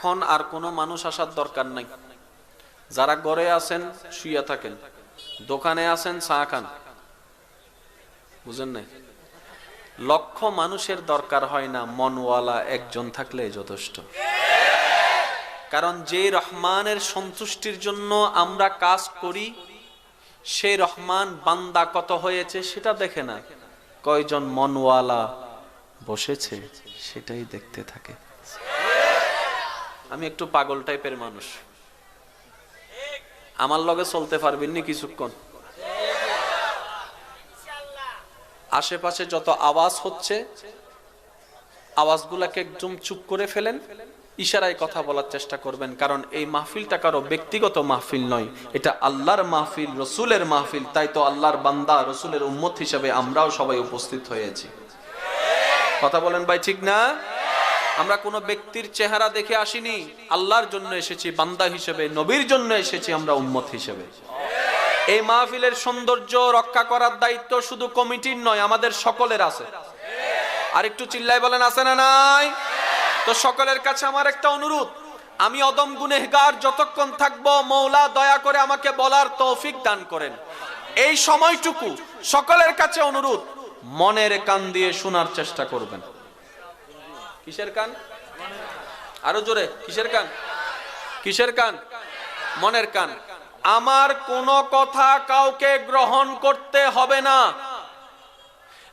এখন আর কোনো মানুষ আসার দরকার নাই। যারা ঘরে আছেন, শুইয়া থাকেন। দোকানে আছেন, চা খান। বুঝেন নাই? লক্ষ মানুষের দরকার হয় না, মনওয়ালা একজন থাকলে যথেষ্ট। কারণ যে রহমানের সন্তুষ্টির জন্য আমরা কাজ করি, সেই রহমান বান্দা কত হয়েছে সেটা দেখে না। কয়জন মনওয়ালা বসেছে সেটাই দেখতে থাকে। আমি একটু পাগল টাইপের মানুষ। আমার লগে চলতে পারবেন নি কিছুক্ষণ। আশেপাশে যত আওয়াজ হচ্ছে, আওয়াজগুলাকে একদম চুপ করে ফেলেন, ইশারায় কথা বলার চেষ্টা করবেন। কারণ এই মাহফিলটা কারও ব্যক্তিগত মাহফিল নয়, এটা আল্লাহর মাহফিল, রসুলের মাহফিল। তাই তো আল্লাহর বান্দা, রসুলের উম্মত হিসেবে আমরাও সবাই উপস্থিত হয়েছি। কথা বলেন ভাই, ঠিক না? আমরা কোনো ব্যক্তির চেহারা দেখে আসিনি, আল্লাহর জন্য এসেছি, বান্দা হিসেবে, নবীর জন্য এসেছি আমরা উম্মত হিসেবে। এই মাহফিলের সৌন্দর্য রক্ষা করার দায়িত্ব শুধু কমিটির নয়, আমাদের সকলের আছে। আর একটু চিল্লাই বলেন, আছে না নাই? তো সকলের কাছে আমার একটা অনুরোধ, আমি অদম গুনেহগার যতক্ষণ থাকব, মৌলা দয়া করে আমাকে বলার তৌফিক দান করেন। এই সময়টুকু সকলের কাছে অনুরোধ, মনের কান দিয়ে শোনার চেষ্টা করবেন। কিসের কান? আরও জোরে, কিসের কান? কিসের কান? মনের কান। আমার কোনো কথা কাউকে গ্রহণ করতে হবে না।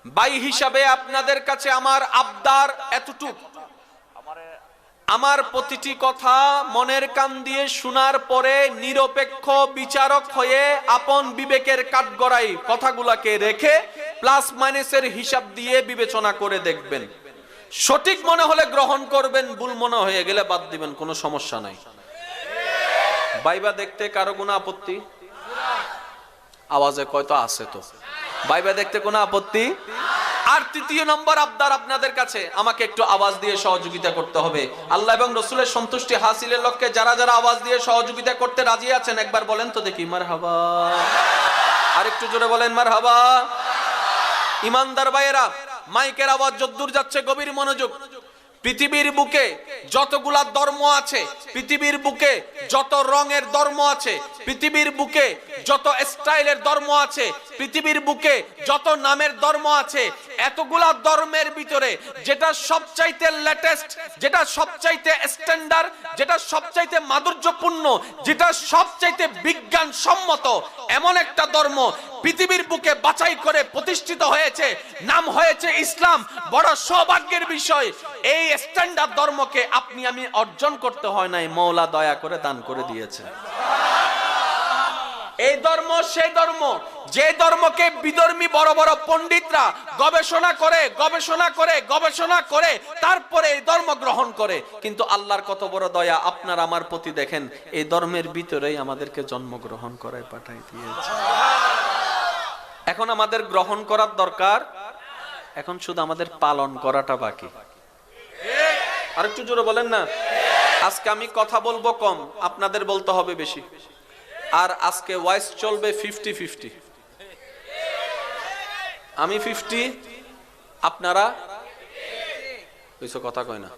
বাই হিসাবে আপনাদের কাছে আমার আবদার এতটুক। আমার প্রতিটি কথা মনের কান দিয়ে শোনার পরে নিরপেক্ষ বিচারক হয়ে আপন বিবেকের কাঠগড়াই কথাগুলাকে রেখে প্লাস মাইনাসের হিসাব দিয়ে বিবেচনা করে দেখবেন। সঠিক মনে হলে গ্রহণ করবেন, ভুল মনে হয়ে গেলে বাদ দিবেন, কোনো সমস্যা নাই। বাইবা দেখতে কারও কোনো আপত্তি? আওয়াজে কয়তো আছে তো। বাইবা দেখতে কোনো আপত্তি? আর তৃতীয় নম্বর আবদার আপনাদের কাছে, আমাকে একটু আওয়াজ দিয়ে সহযোগিতা করতে হবে। আল্লাহ এবং রসুলের সন্তুষ্টি হাসিলের লক্ষ্যে যারা যারা আওয়াজ দিয়ে সহযোগিতা করতে রাজি আছেন, একবার বলেন তো দেখি মার হাবা আর একটু জোরে বলেন মার হাবা ইমানদার ভাইয়েরা মাইকের আওয়াজ যদ্দূর যাচ্ছে, গভীর মনোযোগ। পৃথিবীর বুকে যতগুলা ধর্ম আছে, পৃথিবীর বুকে যত রঙের ধর্ম আছে, পৃথিবীর বুকে যত স্টাইলের ধর্ম আছে, পৃথিবীর বুকে যত নামের ধর্ম আছে, এতগুলা ধর্মের ভিতরে যেটা সবচাইতে লেটেস্ট যেটা সবচাইতে স্ট্যান্ডার্ড যেটা সবচাইতে মাধুর্যপূর্ণ, যেটা সবচাইতে বিজ্ঞান সম্মত এমন একটা ধর্ম পৃথিবীর বুকে বাছাই করে প্রতিষ্ঠিত হয়েছে, নাম হয়েছে ইসলাম। বড় সৌভাগ্যের বিষয়, এই স্ট্যান্ডার্ড ধর্মকে আপনি আমি অর্জন করতে হয় নাই, মৌলা দয়া করে দান করে দিয়েছে। এই ধর্ম, সেই ধর্ম, যে ধর্মকে বিধর্মী বড় বড় পণ্ডিতরা গবেষণা করে গবেষণা করে গবেষণা করে, তারপরে এই ধর্ম গ্রহণ করে। কিন্তু আল্লাহর কত বড় দয়া, আপনার আমার প্রতি দেখেন, এই ধর্মের ভিতরেই আমাদেরকে জন্মগ্রহণ করে পাঠাই দিয়েছে। এখন আমাদের গ্রহণ করার দরকার, এখন শুধু আমাদের পালন করাটা বাকি। আরেকটু জোরে বলেন না? আজকে আমি কথা বলব কম, আপনাদের বলতে হবে বেশি। আর আজকে ওয়াইস চলবে ফিফটি ফিফটি আমি ফিফটি আপনারা? কথা কয় না।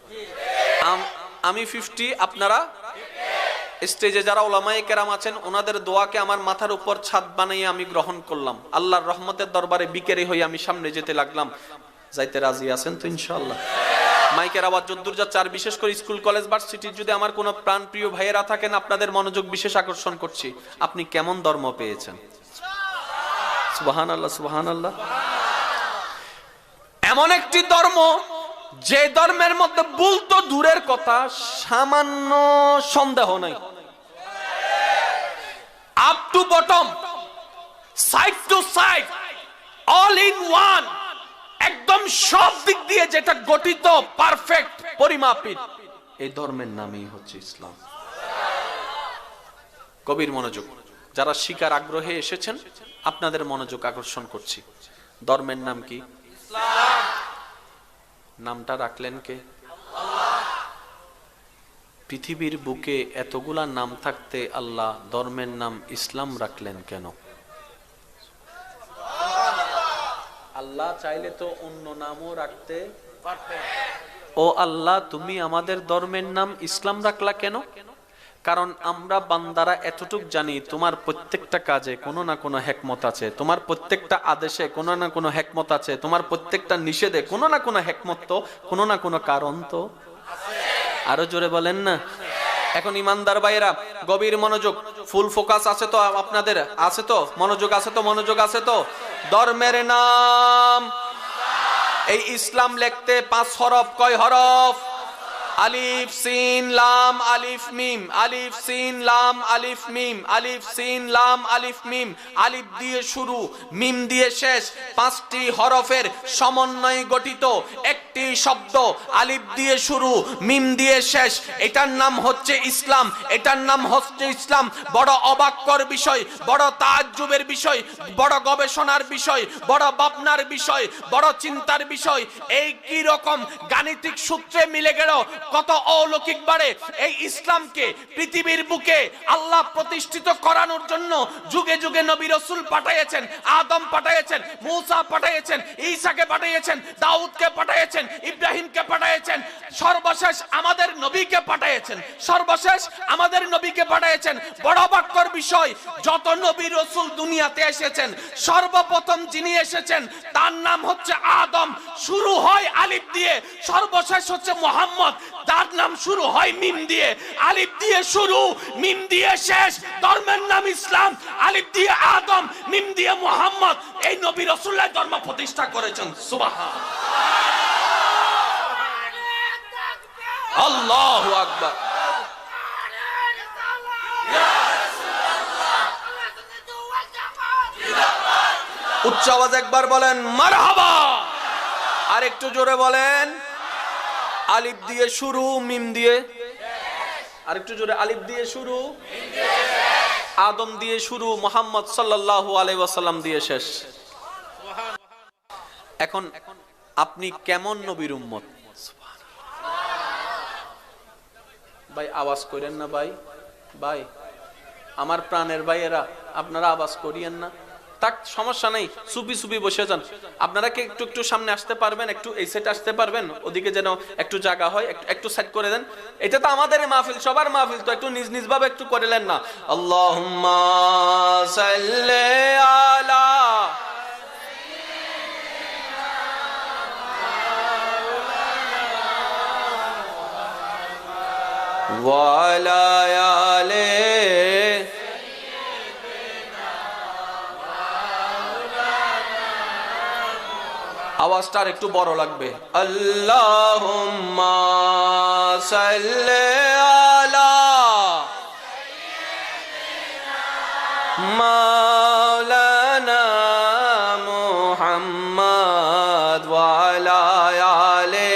আমি ফিফটি আপনারা? স্টেজে যারা ওলামাই কেরাম আছেন, ওনাদের দোয়াকে আমার মাথার উপর ছাদ বানিয়ে আমি গ্রহণ করলাম। আল্লাহর রহমতের দরবারে বিকেরে হয়ে আমি সামনে যেতে লাগলাম। যাইতে রাজি আছেন তো ইনশাল্লাহ মাইকের আওয়াজ যদ্দূর যাচ্ছে আর বিশেষ করে স্কুল, কলেজ বা ভার্সিটির যদি আমার কোনো প্রাণ প্রিয় ভাইয়েরা থাকেন, আপনাদের মনোযোগ বিশেষ আকর্ষণ করছি। আপনি কেমন ধর্ম পেয়েছেন? সুবাহান আল্লাহ সুবাহান আল্লাহ এমন একটি ধর্ম যে ধর্মের মধ্যে ভুল তো দূরের কথা, সামান্য সন্দেহ নাই। Up to bottom side to side all in one একদম সব দিক দিয়ে যেটা গঠিত পারফেক্ট পরিমাপিত। এই ধর্মের নামই হচ্ছে ইসলাম। কবির মনোযোগ, যারা শিকার আগ্রহে এসেছেন, আপনাদের মনোযোগ আকর্ষণ করছি। ধর্মের নাম কি? নামটা রাখলেন কে? পৃথিবীর বুকে এতগুলা নাম থাকতে আল্লাহ ধর্মের নাম ইসলাম রাখলেন কেন? আল্লাহ চাইলে তো অন্য নামও রাখতে ও আল্লাহ, তুমি আমাদের ধর্মের নাম ইসলাম রাখলা কেন? কারণ আমরা বান্দারা এতটুক জানি তোমার প্রত্যেকটা কাজে কোনো না কোনো হেকমত আছে, তোমার প্রত্যেকটা আদেশে কোনো না কোনো হেকমত আছে, তোমার প্রত্যেকটা নিষেধে কোনো না কোনো হেকমত তো, কোনো না কোনো কারণ তো। আরও জোরে বলেন না। এখন ইমানদার ভাইয়েরা, গভীর মনোযোগ, ফুল ফোকাস আছে তো আপনাদের? আছে তো? মনোযোগ আছে তো? মনোযোগ আছে তো? ধর্মের নাম। এই ইসলাম লেখতে পাঁচ হরফ, কয় হরফ? আলিফ, সিন, লাম, আলিফ, মিম। আলিফ, সিন, লাম, আলিফ, মিম। আলিফ, সিন, লাম, আলিফ, মিম। আলিফ দিয়ে শুরু, মিম দিয়ে শেষ। পাঁচটি হরফের সমন্বয়ে গঠিত একটি শব্দ আলিফ দিয়ে শুরু, মিম দিয়ে শেষ। এটার নাম হচ্ছে ইসলাম। এটার নাম হচ্ছে ইসলাম। বড় অবাক্যর বিষয়, বড় তাজ্জুবের বিষয়, বড় গবেষণার বিষয়, বড় ভাবনার বিষয়, বড় চিন্তার বিষয়। এই কি রকম গাণিতিক সূত্রে মিলে গেল কত অলৌকিক বাড়ে এই ইসলামকে পৃথিবীর বুকে আল্লাহ প্রতিষ্ঠিত করানোর জন্য যুগে যুগে নবী রসুল পাঠাইয়েছেন, আদম পাঠাইয়েছেন, মূসা পাঠাইয়েছেন, ঈসাকে পাঠাইয়েছেন, দাউদকে পাঠাইয়েছেন, ইব্রাহিমকে পাঠাইয়েছেন, সর্বশেষ আমাদের নবীকে পাঠাইয়েছেন, সর্বশেষ আমাদের নবীকে পাঠাইয়েছেন। বড় বাক্যর বিষয়, যত নবী রসুল দুনিয়াতে এসেছেন, সর্বপ্রথম যিনি এসেছেন, তার নাম হচ্ছে আদম। শুরু হয় আলিফ দিয়ে, সর্বশেষ হচ্ছে মোহাম্মদ। তার নাম শুরু হয় মিম দিয়ে, আলিফ দিয়ে শুরু, মিম দিয়ে শেষ। ধর্মের নাম ইসলাম, আলিফ দিয়ে আদম, মিম দিয়ে মোহাম্মদ। এই নবী রসুল্লাহ ধর্ম প্রতিষ্ঠা করেছেন সুবাহা আল্লাহ আকবার। উচ্চ আওয়াজ একবার বলেন, মারহাবা। আর একটু জোরে বলেন আলিফ দিয়ে শুরু, মিম দিয়ে। আর একটু জোরে, আলিফ দিয়ে শুরু। আদম দিয়ে শুরু, মোহাম্মদ সাল্লাল্লাহু আলাইহি ওয়াসাল্লাম দিয়ে শেষ। এখন আপনি কেমন নবীর উম্মত? ভাই, আওয়াজ করেন না ভাই। ভাই, আমার প্রাণের ভাইয়েরা, আপনারা আওয়াজ করিয়েন না। তাক, সমস্যা নেই। সুপি সুপি বসে যান। আপনারা কি একটু একটু সামনে আসতে পারবেন? একটু এই সেট আসতে পারবেন? ওদিকে যেন একটু জায়গা হয়, একটু সেট করে দেন। এটা তো আমাদের মাহফিল, সবার মাহফিল তো একটু নিজ নিজ ভাবে একটু করেলেন না। আল্লাহুম্মা সাল্লি আলা আলে আওয়াজটা আর একটু বড় লাগবে। আল্লাহুম্মা সাল্লি আলা মাওলানা মুহাম্মদ ওয়া আলে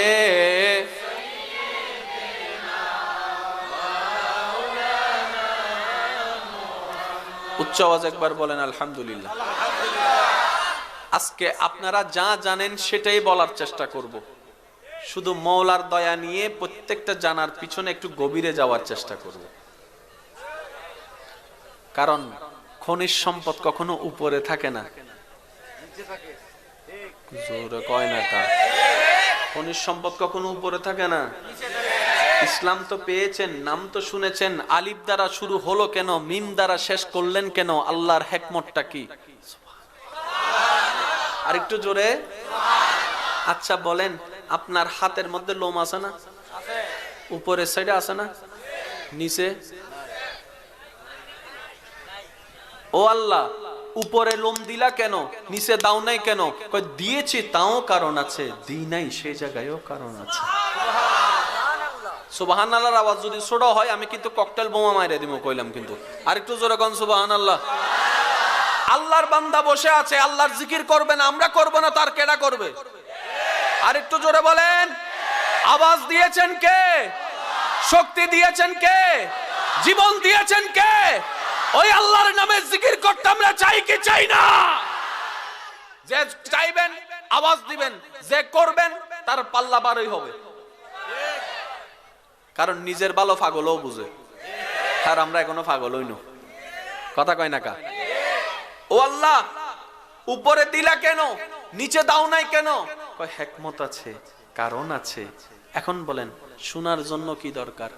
উচ্চ আওয়াজ একবার বলেন, আলহামদুলিল্লাহ। আজকে আপনারা যা জানেন সেটাই বলার চেষ্টা করব। শুধু মৌলার দয়া নিয়ে প্রত্যেকটা জানার পিছনে একটু গভীরে যাওয়ার চেষ্টা করব। কারণ খনিজ সম্পদ কখনো উপরে থাকে না। খনিজ সম্পদ কখনো উপরে থাকে না। ইসলাম তো পেয়েছেন, নাম তো শুনেছেন, আলিফ দ্বারা শুরু হলো কেন, মিম দ্বারা শেষ করলেন কেন, আল্লাহর হেকমতটা কি? আর একটু জোরে। আচ্ছা বলেন, আপনার হাতের মধ্যে লোম আছে না? উপরের সাইডে আছে না? নিচে? ও আল্লাহ, উপরে লোম দিলা কেন? নিচে দাও নাই কেন? দিয়েছি, তাও কারণ আছে। দি নাই সেই জায়গায়ও কারণ আছে। সুবাহান আল্লাহর আওয়াজ যদি ছোট হয়, আমি কিন্তু ককটেল বোমা মাইরে দিব, কইলাম কিন্তু। আরেকটু জোরে কন সুবাহান আল্লাহ আল্লাহর বান্দা বসে আছে, আল্লাহর জিকির করবেন আমরা করব না, তার কেডা করবে? আর একটু জোরে বলেন, আওয়াজ দিয়েছেন কে? শক্তি দিয়েছেন কে? জীবন দিয়েছেন কে? ওই আল্লাহর নামে জিকির করতে আমরা চাই কি চাই না? যে চাইবেন, আওয়াজ দিবেন, যে করবেন, তার পাল্লা বারই হবে। কারণ নিজের ভালো পাগলও বুঝে। আর আমরা এখনও পাগল হইন কথা কয় না কা? ও আল্লাহ, উপরে দিলা কেন? নিচে দাও নাই কেন? হেকমত আছে, কারণ আছে। এখন বলেন, শোনার জন্য কি দরকার?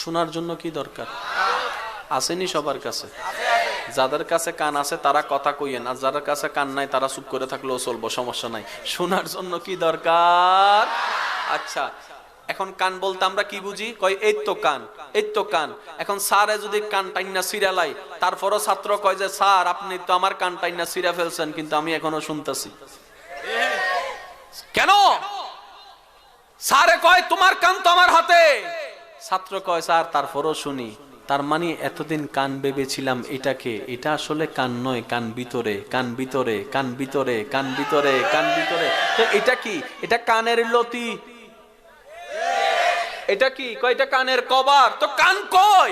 শোনার জন্য কি দরকার? আসেনি সবার কাছে। যাদের কাছে কান আছে, তারা কথা কইয়েন। আর যাদের কাছে কান নাই, তারা চুপ করে থাকলেও চলবো, সমস্যা নাই। শোনার জন্য কি দরকার? আচ্ছা এখন কান বলতে আমরা কি বুঝি? কয়, এই তো কান, এই তো কান। এখন স্যারে যদি কান টাইনা সিরালাই তারপরও ছাত্র কয় যে, স্যার, আপনি তো আমার কান টাইনা সিরা ফেলছেন, কিন্তু আমি এখনও শুনতেছি। কেন? স্যারে কয়, তোমার কান তো আমার হাতে। ছাত্র কয়, স্যার, তারপরও শুনি। তার মানে এতদিন কান ভেবেছিলাম এটাকে, এটা আসলে কান নয়, কান ভিতরে কান ভিতরে কান ভিতরে কান ভিতরে কান ভিতরে। তো এটা কি? এটা কানের লতি? এটা কি? কয় এটা কানের কভার? তো কান কই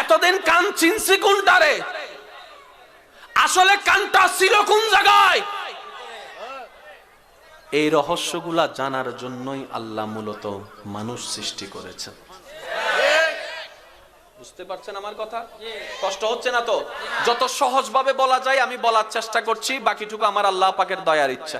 এতদিন কান চিনছি কোনটারে? আসলে কানটা ছিল কোন জায়গায়? এই রহস্যগুলা জানার জন্যই আল্লাহ মূলত মানুষ সৃষ্টি করেছেন। বুঝতে পারছেন আমার কথা? কষ্ট হচ্ছে না তো? যত সহজভাবে বলা যায়, আমি বলার চেষ্টা করছি, বাকিটুকু আমার আল্লাহ পাকের দয়ার ইচ্ছা।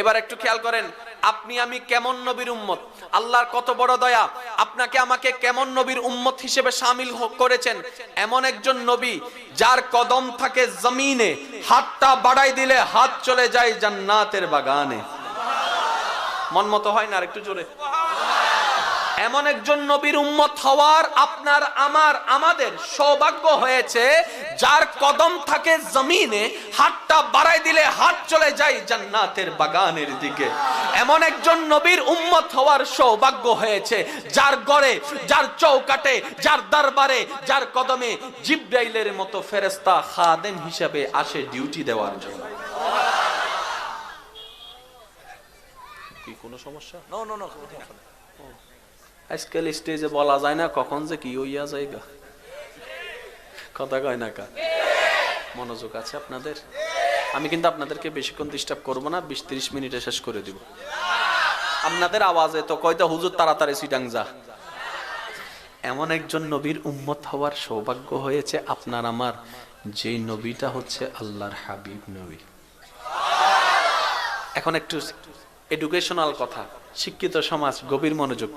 এবার একটু খেয়াল করেন, আপনি আমি কেমন নবীর উম্মত? আল্লাহর কত বড় দয়া। আপনাকে আমাকে কেমন নবীর উম্মত হিসেবে সামিল করেছেন? এমন একজন নবী যার কদম থাকে জমিনে, হাতটা বাড়াই দিলে হাত চলে যায় জান্নাতের বাগানে। মন মতো হয় না আর একটু জোরে। এমন একজন নবীর উম্মত হওয়ার আপনার আমার আমাদের সৌভাগ্য হয়েছে যার কদম থাকে জমিনে হাতটা বাড়াই দিলে হাত চলে যায় জান্নাতের বাগানের দিকে। এমন একজন নবীর উম্মত হওয়ার সৌভাগ্য হয়েছে যার গড়ে যার চৌকাটে যার দরবারে যার কদমে জিব্রাইলের মতো ফেরেস্তা খাদেম হিসাবে আসে ডিউটি দেওয়ার জন্য। কি কোনো সমস্যা? No, no, no. আজকাল স্টেজে বলা যায় না, কখন যে কি হইয়া যায় গা কথা কয় না কা মনোযোগ আছে আপনাদের? আমি কিন্তু আপনাদেরকে বেশিক্ষণ ডিস্টার্ব করব না, বিশ ত্রিশ মিনিটে শেষ করে দিব। আপনাদের আওয়াজে তো কয়টা হুজুর, তাড়াতাড়ি সিটাং যা। এমন একজন নবীর উম্মত হওয়ার সৌভাগ্য হয়েছে আপনার, আমার। যেই নবীটা হচ্ছে আল্লাহর হাবিব নবী। এখন একটু এডুকেশনাল কথা। শিক্ষিত সমাজ, গভীর মনোযোগ।